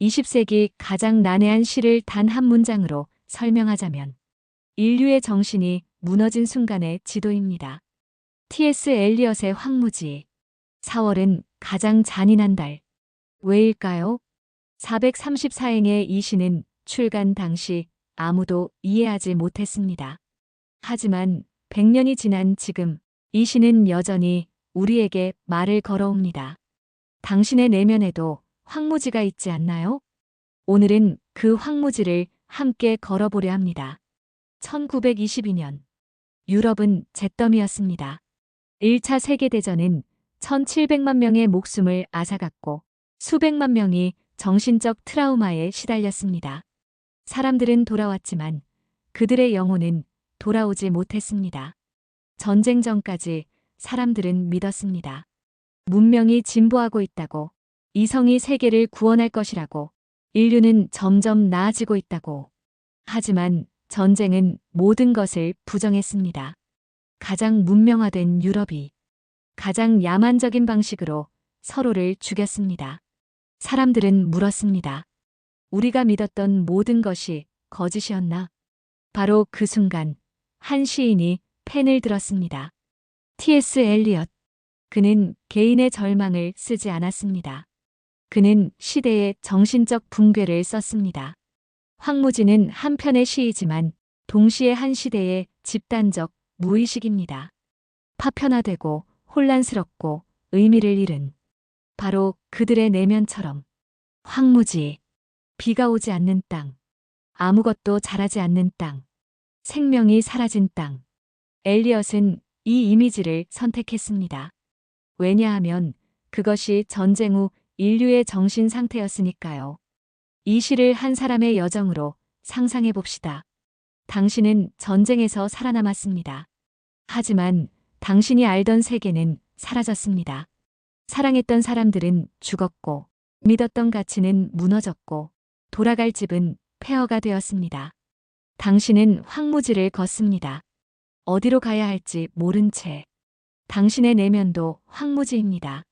20세기 가장 난해한 시를 단 한 문장으로 설명하자면 인류의 정신이 무너진 순간의 지도입니다. T.S. 엘리엇의 황무지. 4월은 가장 잔인한 달. 왜일까요? 434행의 이 시는 출간 당시 아무도 이해하지 못했습니다. 하지만 100년이 지난 지금 이 시는 여전히 우리에게 말을 걸어옵니다. 당신의 내면에도 황무지가 있지 않나요? 오늘은 그 황무지를 함께 걸어보려 합니다. 1922년 유럽은 잿더미였습니다. 1차 세계대전은 1700만 명의 목숨을 앗아갔고 수백만 명이 정신적 트라우마에 시달렸습니다. 사람들은 돌아왔지만 그들의 영혼은 돌아오지 못했습니다. 전쟁 전까지 사람들은 믿었습니다. 문명이 진보하고 있다고, 이성이 세계를 구원할 것이라고, 인류는 점점 나아지고 있다고. 하지만 전쟁은 모든 것을 부정했습니다. 가장 문명화된 유럽이 가장 야만적인 방식으로 서로를 죽였습니다. 사람들은 물었습니다. 우리가 믿었던 모든 것이 거짓이었나? 바로 그 순간 한 시인이 펜을 들었습니다. T.S. 엘리엇. 그는 개인의 절망을 쓰지 않았습니다. 그는 시대의 정신적 붕괴를 썼습니다. 황무지는 한편의 시이지만 동시에 한 시대의 집단적 무의식입니다. 파편화되고 혼란스럽고 의미를 잃은 바로 그들의 내면처럼 황무지, 비가 오지 않는 땅, 아무것도 자라지 않는 땅, 생명이 사라진 땅. 엘리엇은 이 이미지를 선택했습니다. 왜냐하면 그것이 전쟁 후 인류의 정신 상태였으니까요. 이 시를 한 사람의 여정으로 상상해 봅시다. 당신은 전쟁에서 살아남았습니다. 하지만 당신이 알던 세계는 사라졌습니다. 사랑했던 사람들은 죽었고, 믿었던 가치는 무너졌고, 돌아갈 집은 폐허가 되었습니다. 당신은 황무지를 걷습니다. 어디로 가야 할지 모른 채. 당신의 내면도 황무지입니다.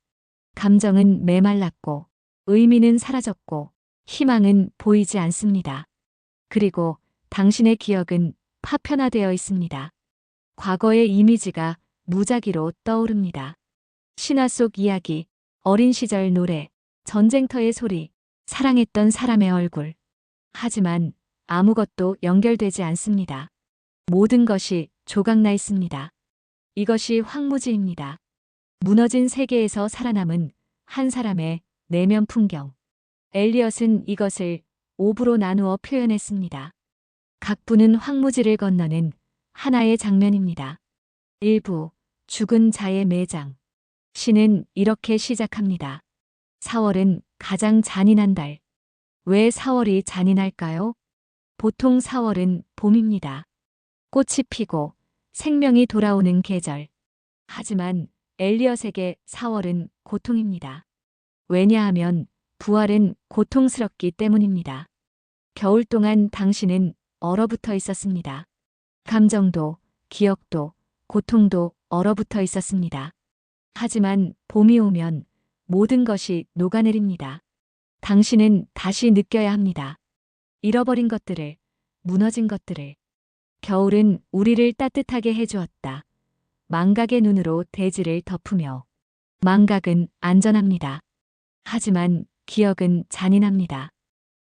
감정은 메말랐고, 의미는 사라졌고, 희망은 보이지 않습니다. 그리고 당신의 기억은 파편화되어 있습니다. 과거의 이미지가 무작위로 떠오릅니다. 신화 속 이야기, 어린 시절 노래, 전쟁터의 소리, 사랑했던 사람의 얼굴. 하지만 아무것도 연결되지 않습니다. 모든 것이 조각나 있습니다. 이것이 황무지입니다. 무너진 세계에서 살아남은 한 사람의 내면 풍경. 엘리엇은 이것을 오브로 나누어 표현했습니다. 각 부는 황무지를 건너는 하나의 장면입니다. 일부 죽은 자의 매장. 시는 이렇게 시작합니다. 4월은 가장 잔인한 달. 왜 4월이 잔인할까요? 보통 4월은 봄입니다. 꽃이 피고 생명이 돌아오는 계절. 하지만 엘리엇에게 4월은 고통입니다. 왜냐하면 부활은 고통스럽기 때문입니다. 겨울 동안 당신은 얼어붙어 있었습니다. 감정도, 기억도, 고통도 얼어붙어 있었습니다. 하지만 봄이 오면 모든 것이 녹아내립니다. 당신은 다시 느껴야 합니다. 잃어버린 것들을, 무너진 것들을. 겨울은 우리를 따뜻하게 해주었다. 망각의 눈으로 대지를 덮으며. 망각은 안전합니다. 하지만 기억은 잔인합니다.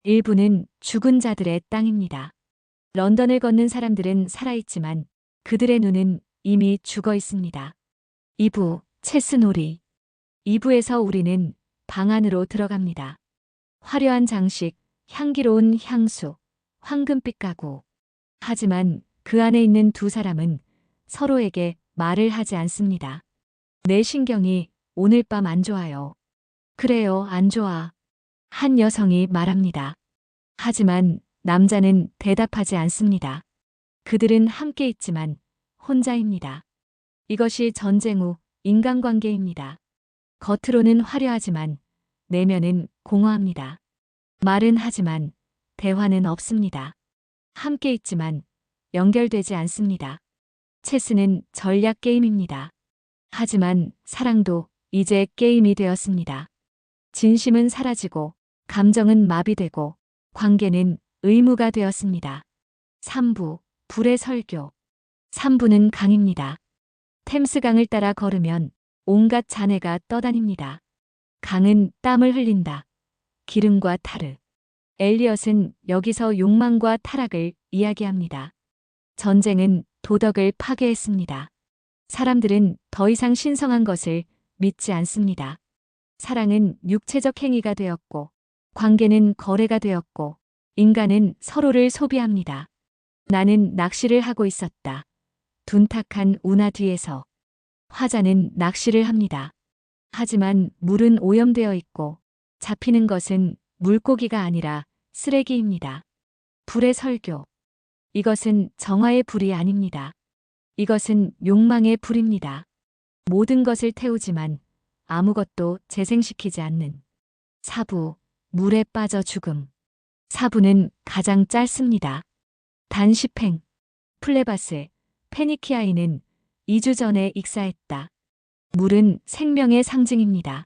일부는 죽은 자들의 땅입니다. 런던을 걷는 사람들은 살아있지만 그들의 눈은 이미 죽어 있습니다. 2부 체스놀이 2부에서 우리는 방 안으로 들어갑니다. 화려한 장식, 향기로운 향수, 황금빛 가구. 하지만 그 안에 있는 두 사람은 서로에게 말을 하지 않습니다. 내 신경이 오늘 밤 안 좋아요. 그래요, 안 좋아. 한 여성이 말합니다. 하지만 남자는 대답하지 않습니다. 그들은 함께 있지만 혼자입니다. 이것이 전쟁 후 인간관계입니다. 겉으로는 화려하지만 내면은 공허합니다. 말은 하지만 대화는 없습니다. 함께 있지만 연결되지 않습니다. 체스는 전략 게임입니다. 하지만 사랑도 이제 게임이 되었습니다. 진심은 사라지고 감정은 마비되고 관계는 의무가 되었습니다. 3부 불의 설교 3부는 강입니다. 템스강을 따라 걸으면 온갖 잔해가 떠다닙니다. 강은 땀을 흘린다. 기름과 타르. 엘리엇은 여기서 욕망과 타락을 이야기합니다. 전쟁은 도덕을 파괴했습니다. 사람들은 더 이상 신성한 것을 믿지 않습니다. 사랑은 육체적 행위가 되었고, 관계는 거래가 되었고, 인간은 서로를 소비합니다. 나는 낚시를 하고 있었다. 둔탁한 운하 뒤에서. 화자는 낚시를 합니다. 하지만 물은 오염되어 있고, 잡히는 것은 물고기가 아니라 쓰레기입니다. 불의 설교. 이것은 정화의 불이 아닙니다. 이것은 욕망의 불입니다. 모든 것을 태우지만 아무것도 재생시키지 않는 사부, 물에 빠져 죽음. 사부는 가장 짧습니다. 단 10행. 플레바스, 페니키아인은 2주 전에 익사했다. 물은 생명의 상징입니다.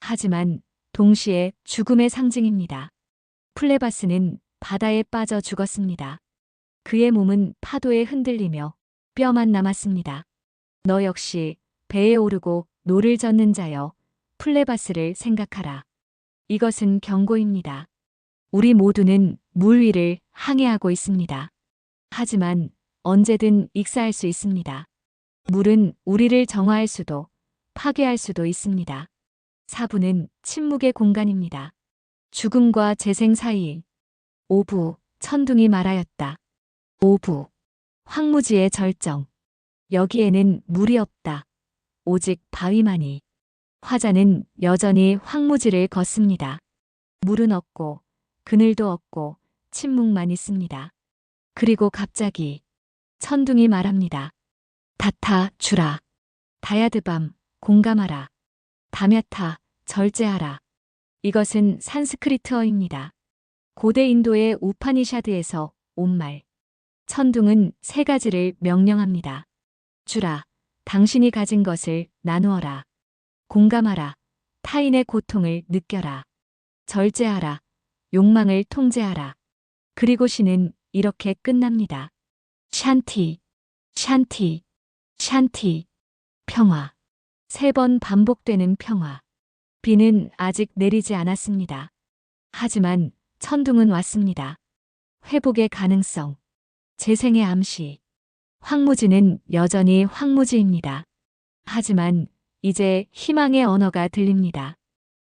하지만 동시에 죽음의 상징입니다. 플레바스는 바다에 빠져 죽었습니다. 그의 몸은 파도에 흔들리며 뼈만 남았습니다. 너 역시 배에 오르고 노를 젓는 자여 플레바스를 생각하라. 이것은 경고입니다. 우리 모두는 물 위를 항해하고 있습니다. 하지만 언제든 익사할 수 있습니다. 물은 우리를 정화할 수도 파괴할 수도 있습니다. 사부는 침묵의 공간입니다. 죽음과 재생 사이. 오부, 천둥이 말하였다. 오부, 황무지의 절정. 여기에는 물이 없다. 오직 바위만이. 화자는 여전히 황무지를 걷습니다. 물은 없고, 그늘도 없고, 침묵만 있습니다. 그리고 갑자기, 천둥이 말합니다. 다타, 주라. 다야드밤, 공감하라. 다мя타, 절제하라. 이것은 산스크리트어입니다. 고대 인도의 우파니샤드에서 온 말. 천둥은 세 가지를 명령합니다. 주라, 당신이 가진 것을 나누어라. 공감하라, 타인의 고통을 느껴라. 절제하라, 욕망을 통제하라. 그리고 시는 이렇게 끝납니다. 샨티, 샨티, 샨티, 평화. 세 번 반복되는 평화. 비는 아직 내리지 않았습니다. 하지만 천둥은 왔습니다. 회복의 가능성. 재생의 암시. 황무지는 여전히 황무지입니다. 하지만 이제 희망의 언어가 들립니다.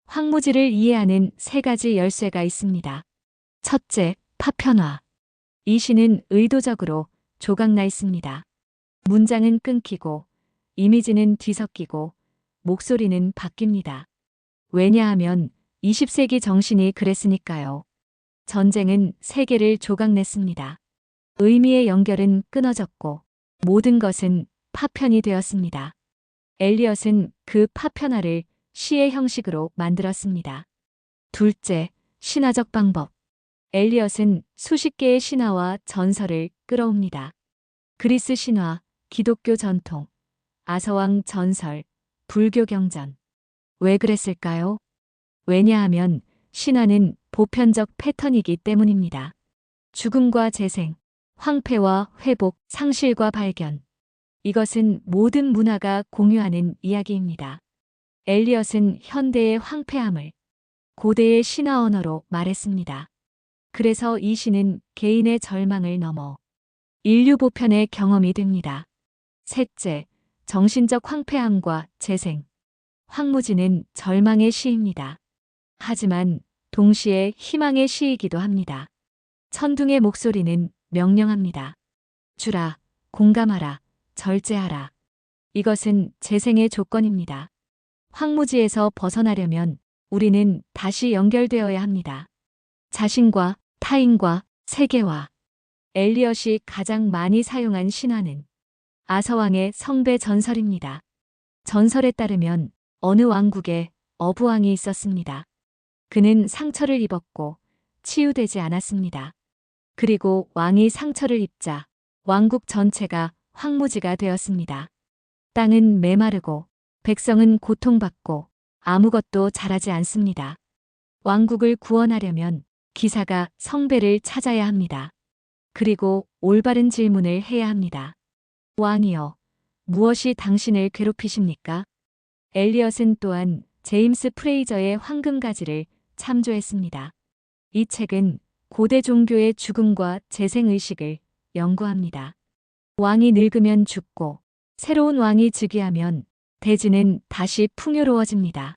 황무지를 이해하는 세 가지 열쇠가 있습니다. 첫째, 파편화. 이 시는 의도적으로 조각나 있습니다. 문장은 끊기고 이미지는 뒤섞이고 목소리는 바뀝니다. 왜냐하면 20세기 정신이 그랬으니까요. 전쟁은 세계를 조각냈습니다. 의미의 연결은 끊어졌고 모든 것은 파편이 되었습니다. 엘리엇은 그 파편화를 시의 형식으로 만들었습니다. 둘째, 신화적 방법. 엘리엇은 수십 개의 신화와 전설을 끌어옵니다. 그리스 신화, 기독교 전통, 아서왕 전설, 불교 경전. 왜 그랬을까요? 왜냐하면 신화는 보편적 패턴이기 때문입니다. 죽음과 재생, 황폐와 회복, 상실과 발견. 이것은 모든 문화가 공유하는 이야기입니다. 엘리엇은 현대의 황폐함을 고대의 신화 언어로 말했습니다. 그래서 이 시는 개인의 절망을 넘어 인류 보편의 경험이 됩니다. 셋째, 정신적 황폐함과 재생. 황무지는 절망의 시입니다. 하지만 동시에 희망의 시이기도 합니다. 천둥의 목소리는 명령합니다. 주라, 공감하라, 절제하라. 이것은 재생의 조건입니다. 황무지에서 벗어나려면 우리는 다시 연결되어야 합니다. 자신과 타인과 세계와 엘리엇이 가장 많이 사용한 신화는 아서왕의 성배 전설입니다. 전설에 따르면 어느 왕국에 어부왕이 있었습니다. 그는 상처를 입었고 치유되지 않았습니다. 그리고 왕이 상처를 입자 왕국 전체가 황무지가 되었습니다. 땅은 메마르고 백성은 고통받고 아무것도 자라지 않습니다. 왕국을 구원하려면 기사가 성배를 찾아야 합니다. 그리고 올바른 질문을 해야 합니다. 왕이여, 무엇이 당신을 괴롭히십니까? 엘리엇은 또한 제임스 프레이저의 황금가지를 참조했습니다. 이 책은 고대 종교의 죽음과 재생의식을 연구합니다. 왕이 늙으면 죽고 새로운 왕이 즉위하면 대지는 다시 풍요로워집니다.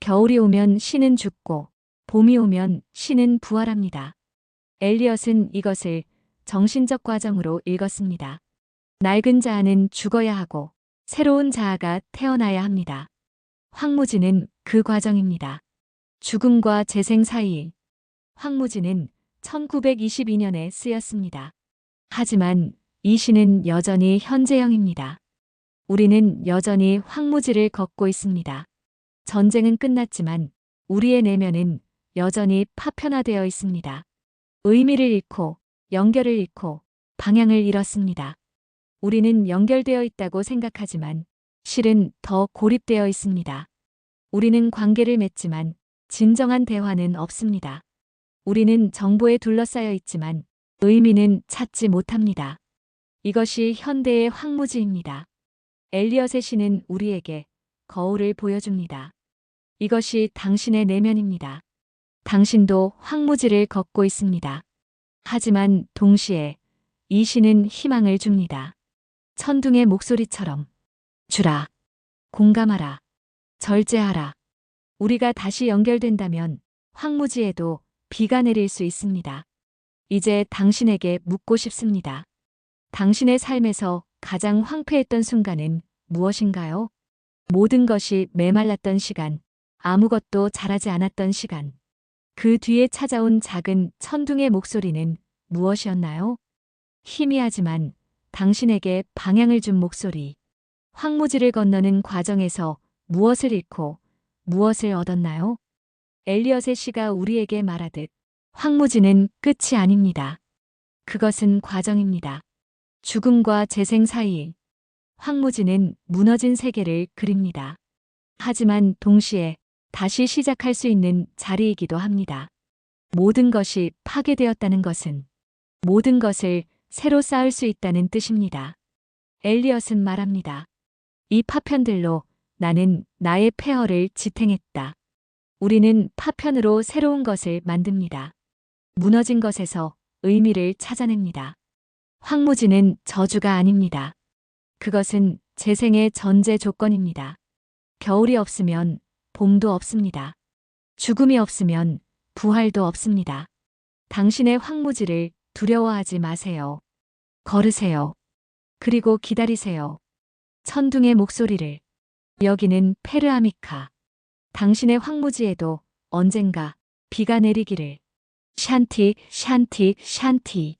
겨울이 오면 신은 죽고 봄이 오면 신은 부활합니다. 엘리엇은 이것을 정신적 과정으로 읽었습니다. 낡은 자아는 죽어야 하고 새로운 자아가 태어나야 합니다. 황무지는 그 과정입니다. 죽음과 재생 사이 황무지는 1922년에 쓰였습니다. 하지만 이 시는 여전히 현재형입니다. 우리는 여전히 황무지를 걷고 있습니다. 전쟁은 끝났지만 우리의 내면은 여전히 파편화되어 있습니다. 의미를 잃고 연결을 잃고 방향을 잃었습니다. 우리는 연결되어 있다고 생각하지만 실은 더 고립되어 있습니다. 우리는 관계를 맺지만 진정한 대화는 없습니다. 우리는 정보에 둘러싸여 있지만 의미는 찾지 못합니다. 이것이 현대의 황무지입니다. 엘리엇의 시는 우리에게 거울을 보여줍니다. 이것이 당신의 내면입니다. 당신도 황무지를 걷고 있습니다. 하지만 동시에 이 시는 희망을 줍니다. 천둥의 목소리처럼 주라, 공감하라, 절제하라. 우리가 다시 연결된다면 황무지에도 비가 내릴 수 있습니다. 이제 당신에게 묻고 싶습니다. 당신의 삶에서 가장 황폐했던 순간은 무엇인가요? 모든 것이 메말랐던 시간, 아무것도 잘하지 않았던 시간. 그 뒤에 찾아온 작은 천둥의 목소리는 무엇이었나요? 희미하지만 당신에게 방향을 준 목소리. 황무지를 건너는 과정에서 무엇을 잃고 무엇을 얻었나요? 엘리엇의 시가 우리에게 말하듯 황무지는 끝이 아닙니다. 그것은 과정입니다. 죽음과 재생 사이 황무지는 무너진 세계를 그립니다. 하지만 동시에 다시 시작할 수 있는 자리이기도 합니다. 모든 것이 파괴되었다는 것은 모든 것을 새로 쌓을 수 있다는 뜻입니다. 엘리엇은 말합니다. 이 파편들로 나는 나의 폐허를 지탱했다. 우리는 파편으로 새로운 것을 만듭니다. 무너진 것에서 의미를 찾아냅니다. 황무지는 저주가 아닙니다. 그것은 재생의 전제 조건입니다. 겨울이 없으면 봄도 없습니다. 죽음이 없으면 부활도 없습니다. 당신의 황무지를 두려워하지 마세요. 걸으세요. 그리고 기다리세요. 천둥의 목소리를. 여기는 페르아미카. 당신의 황무지에도 언젠가 비가 내리기를. 샨티, 샨티, 샨티.